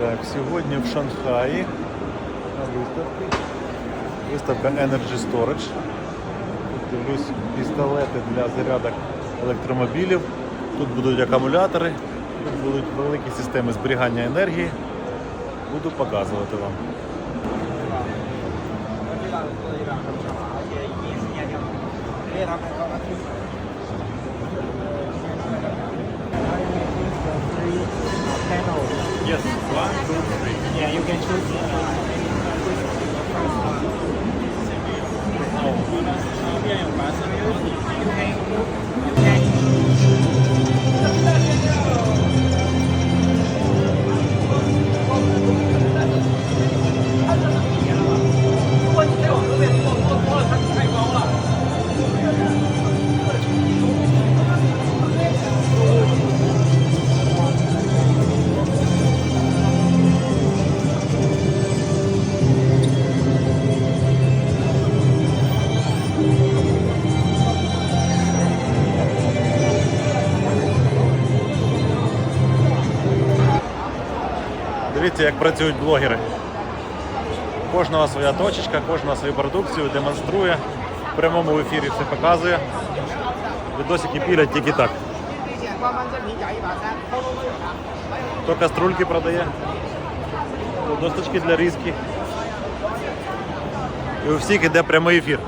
Так, сьогодні в Шанхаї на виставці. Виставка Energy Storage. Дивлюсь пістолети для зарядок електромобілів. Тут будуть акумулятори, тут будуть великі системи зберігання енергії. Буду показувати вам. Yes, one, two, three. Yeah, you can choose. Дивіться, як працюють блогери. Кожного своя точечка, кожного свою продукцію демонструє. В прямому ефірі все показує. Відосики пілять тільки так. Хто каструльки продає, хто досточки для різки. І у всіх іде прямий ефір.